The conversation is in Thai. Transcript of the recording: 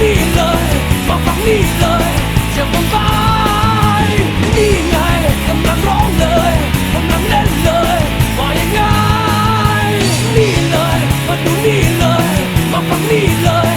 นี่เลยมาฟังนี่เลยจะบังไปนี่ไงกำลังร้องเลยกำลังเล่นเลยว่ายังไงนี่เลยมาดูนี่เลยมาฟังนี่เลย